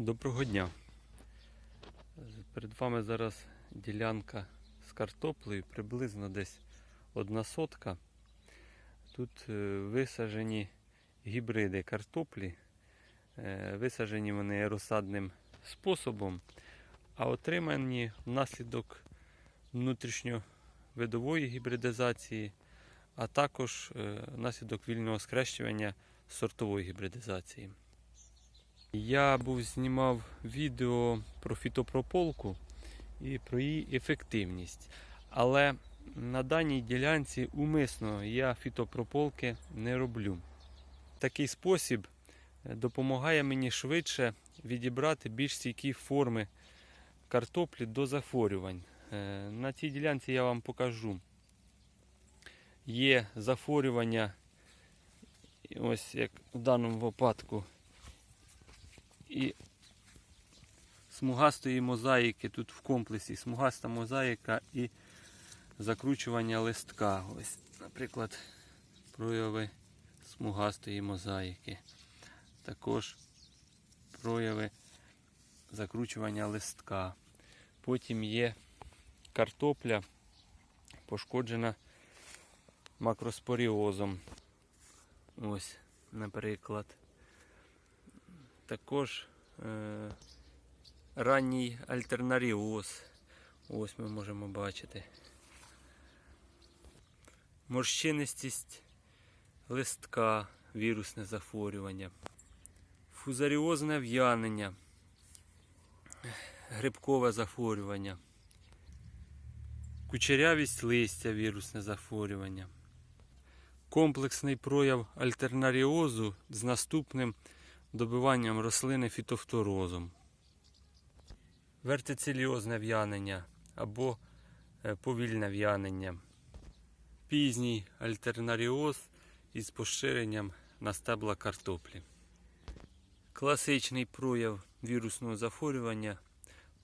Доброго дня. Перед вами зараз ділянка з картоплею, приблизно десь одна сотка. Тут е, висаджені гібриди картоплі. Е, Висаджені вони розсадним способом, а отримані внаслідок внутрішньовидової гібридизації, а також е, внаслідок вільного скрещування сортової гібридизації. Я був знімав відео про фітопрополку і про її ефективність. Але на даній ділянці умисно я фітопрополки не роблю. Такий спосіб е, допомагає мені швидше відібрати більш стійкі форми картоплі до захворювань. Е, На цій ділянці я вам покажу. Є захворювання, ось як в даному випадку і смугастої мозаїки тут в комплексі смугаста мозаїка і закручування листка. Ось, наприклад, прояви смугастої мозаїки. Також прояви закручування листка. Потім є картопля, пошкоджена макроспоріозом. Ось, наприклад. Також ранній альтернаріоз. Ось ми можемо бачити. Морщинистість листка, вірусне захворювання, фузаріозне в'янення, грибкове захворювання, кучерявість листя, вірусне захворювання, комплексний прояв альтернаріозу з наступним добиванням рослини фітофторозом, вертицеліозне в'янення або е, повільне в'янення, пізній альтернаріоз із поширенням на стебла картоплі. Класичний прояв вірусного захворювання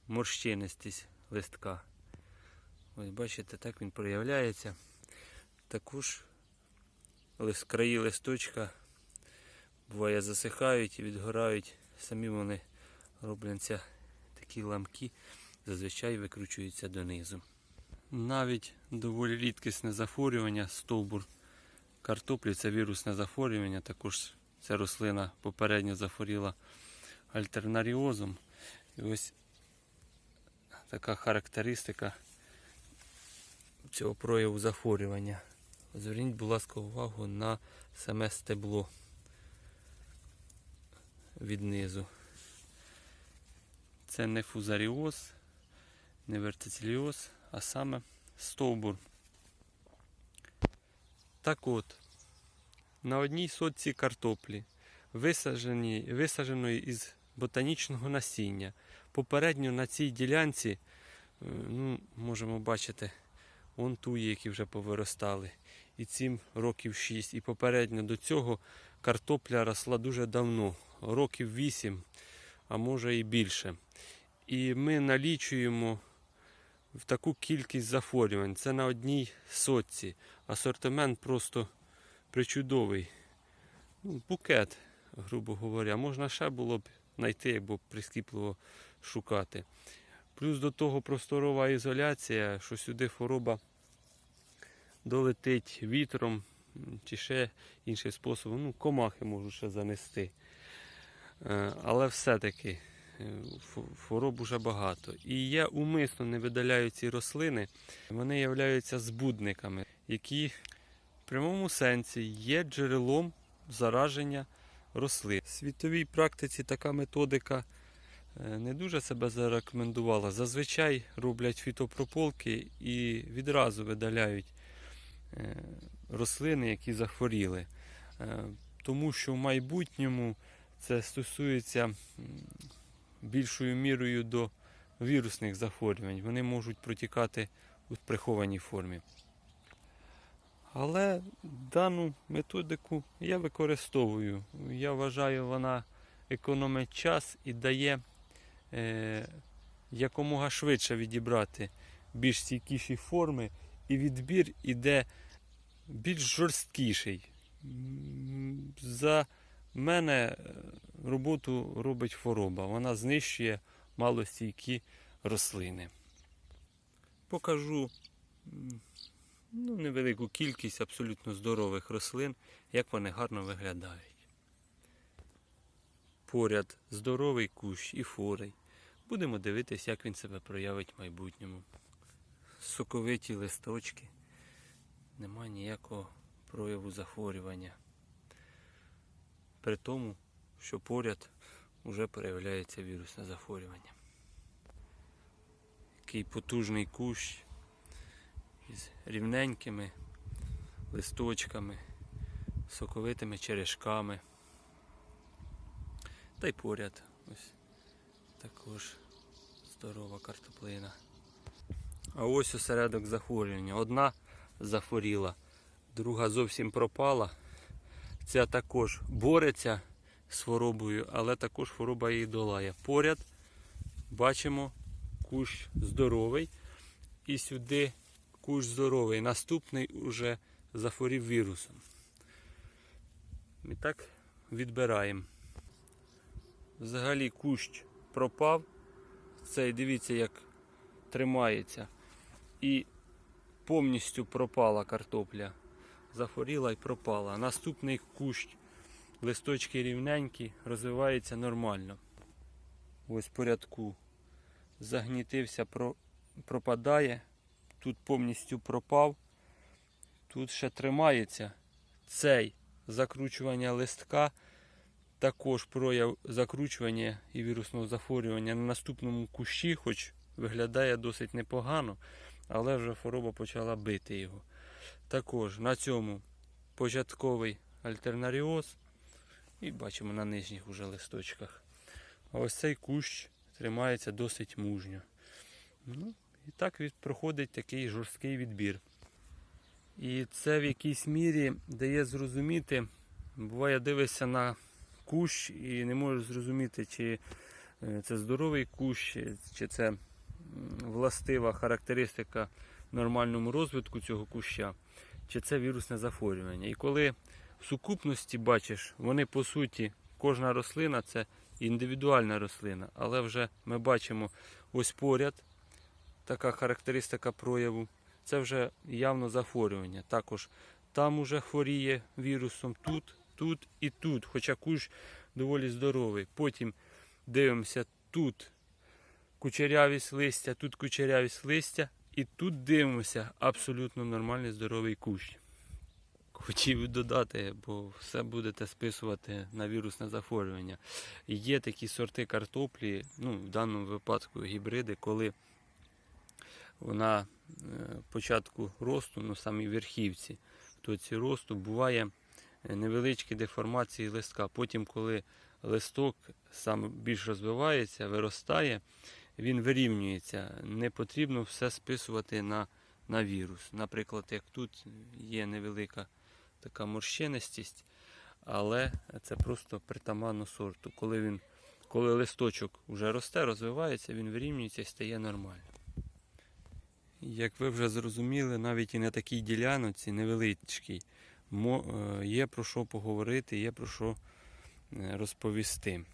морщинистість листка. Ось бачите, так він проявляється. Також краї листочка буває засихають і відгорають. Самі вони робляться такі ламки, зазвичай викручуються донизу. Навіть доволі рідкісне захворювання, стовбур картоплі це вірусне захворювання. Також ця рослина попередньо захворіла альтернаріозом. І ось така характеристика цього прояву захворювання. Зверніть, будь ласка, увагу на саме стебло від низу. Це не фузаріоз, не вертицеліоз, а саме стовбур. Так от, на одній сотці картоплі, висадженої із ботанічного насіння. Попередньо на цій ділянці, е, ну, можемо бачити, вон туї, які вже повиростали. І цим років 6. І попередньо до цього картопля росла дуже давно, років 8, а може і більше. І ми налічуємо в таку кількість захворювань. Це на одній сотці. Асортимент просто причудовий. Ну, букет, грубо говоря. Можна ще було б знайти, якби прискіпливо шукати. Плюс до того просторова ізоляція, що сюди хвороба долетить вітром чи ще іншим способом. Ну, комахи можуть ще занести. Е, Але все-таки е, хвороб уже багато. І я умисно не видаляю ці рослини. Вони являються збудниками, які в прямому сенсі є джерелом зараження рослин. В світовій практиці така методика е, не дуже себе зарекомендувала. Зазвичай роблять фітопрополки і відразу видаляють рослини, які захворіли. Тому що в майбутньому це стосується більшою мірою до вірусних захворювань. Вони можуть протікати у прихованій формі. Але дану методику я використовую. Я вважаю, вона економить час і дає е, якомога швидше відібрати більш стійкіші форми, і відбір іде більш жорсткіший. За В мене е, роботу робить хвороба. Вона знищує малостійкі рослини. Покажу ну, невелику кількість абсолютно здорових рослин, як вони гарно виглядають. Поряд здоровий кущ і форий. Будемо дивитися, як він себе проявить в майбутньому. Соковиті листочки. Нема ніякого прояву захворювання. При тому, що поряд вже проявляється вірусне захворювання. Який потужний кущ із рівненькими листочками, соковитими черешками. Та й поряд ось також здорова картоплина. А ось осередок захворювання. Одна захворіла, друга зовсім пропала. Ця також бореться з хворобою, але також хвороба її долає. Поряд бачимо кущ здоровий. І сюди кущ здоровий. Наступний уже захворів вірусом. І так відбираємо. Взагалі кущ пропав. Цей дивіться, як тримається. І повністю пропала картопля. Захворіла і пропала. Наступний кущ, листочки рівненькі, розвивається нормально. Ось порядку. Загнітився, пропадає. Тут повністю пропав. Тут ще тримається. Цей закручування листка. Також прояв закручування і вірусного захворювання на наступному кущі, хоч виглядає досить непогано, але вже хвороба почала бити його. Також на цьому початковий альтернаріоз. І бачимо на нижніх уже листочках. Ось цей кущ тримається досить мужньо. Ну, і так від, проходить такий жорсткий відбір. І це в якійсь мірі дає зрозуміти, буває дивишся на кущ і не можеш зрозуміти, чи е, це здоровий кущ, чи це властива характеристика нормальному розвитку цього куща, чи це вірусне захворювання. І коли в сукупності бачиш, вони по суті, кожна рослина це індивідуальна рослина, але вже ми бачимо ось поряд така характеристика прояву. Це вже явно захворювання. Також там уже хворіє вірусом тут, тут і тут, хоча кущ доволі здоровий. Потім дивимося тут кучерявість листя, тут кучерявість листя, і тут дивимося абсолютно нормальний здоровий кущ. Хотів додати, бо все будете списувати на вірусне захворювання. Є такі сорти картоплі, ну, в даному випадку гібриди, коли вона е, початку росту, ну самій верхівці, в точці росту буває е, невеличкі деформації листка. Потім, коли листок сам більш розвивається, виростає, він вирівнюється. Не потрібно все списувати на, на вірус. Наприклад, як тут є невелика така морщинистість, але це просто притаманно сорту. Коли він, коли листочок вже росте, розвивається, він вирівнюється і стає нормально. Як ви вже зрозуміли, навіть і на такій ділянці невеличкій е, є про що поговорити, є про що е, розповісти.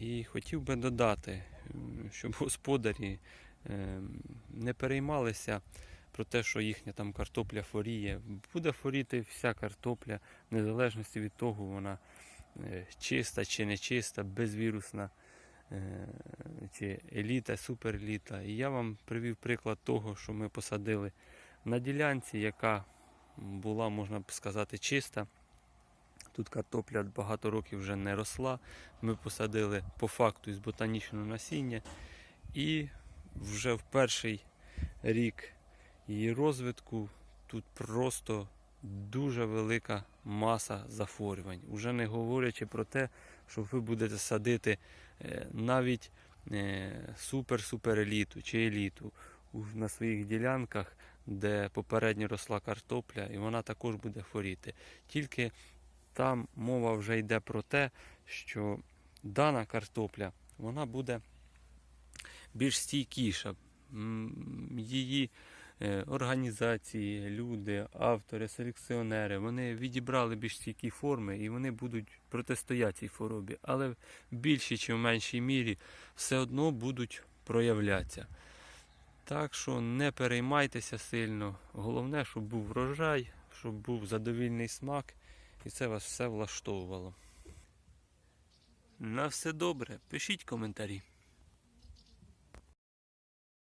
І хотів би додати, щоб господарі е, не переймалися про те, що їхня там картопля хворіє. Буде хворіти вся картопля, в незалежності від того, вона е, чиста чи не чиста, безвірусна е, чи еліта, супереліта. І я вам привів приклад того, що ми посадили на ділянці, яка була, можна б сказати, чиста. Тут картопля багато років вже не росла. Ми посадили по факту із ботанічного насіння. І вже в перший рік її розвитку тут просто дуже велика маса захворювань. Уже не говорячи про те, що ви будете садити е, навіть е, супер-супер еліту чи еліту на своїх ділянках, де попередньо росла картопля, і вона також буде хворіти. Тільки там мова вже йде про те, що дана картопля вона буде більш стійкіша. Її е, організації, люди, автори, селекціонери, вони відібрали більш стійкі форми і вони будуть протистояти цій хворобі. Але в більшій чи в меншій мірі все одно будуть проявлятися. Так що не переймайтеся сильно. Головне, щоб був врожай, щоб був задовільний смак, і це вас все влаштовувало. На все добре, пишіть коментарі.